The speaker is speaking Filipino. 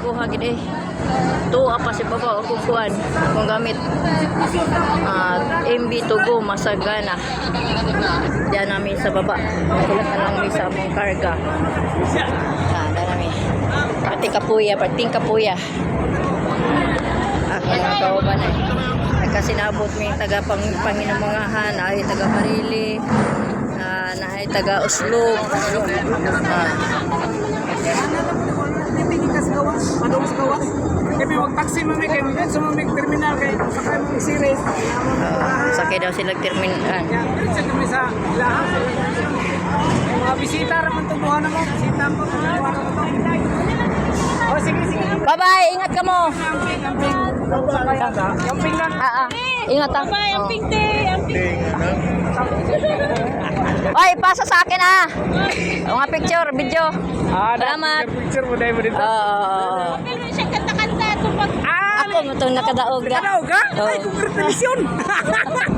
kuha gid eh. Tuwa pa si baba o kung kuan kung gamit. Ah, MB Tugo Masagana. Diyan namin sa baba. Kulat na lang sa among karga. Ah, diyan namin. Pati kapuya, pati kapuya. Ah, mga kauban eh. Kasi naabot mi taga pang Panginamanghan, ay taga Marili, ah, na ay taga Uslog. Ah, sa gawas. Kami wag taxi mami kay mo sa mamig terminal kay sakay mo series. ah, sakay daw sila terminan. Ya, diretso kami sa lahat. Mga bisita ra man tubuhan mo. Bisita mo. Oh, sige, sige. Bye-bye, ingat ka mo. Camping, camping. Camping lang. Ah, ah. Ingat ah. Bye, ang pink day, ang pink. Oy, pasa sa akin ah. Picture, video. Ah, Salamat. Picture mo dahil mo dito. Oo. Pero siya kanta-kanta, Ah, Ako mo itong nakadaog. Nakadaog ka? Oo. Ay, congratulations!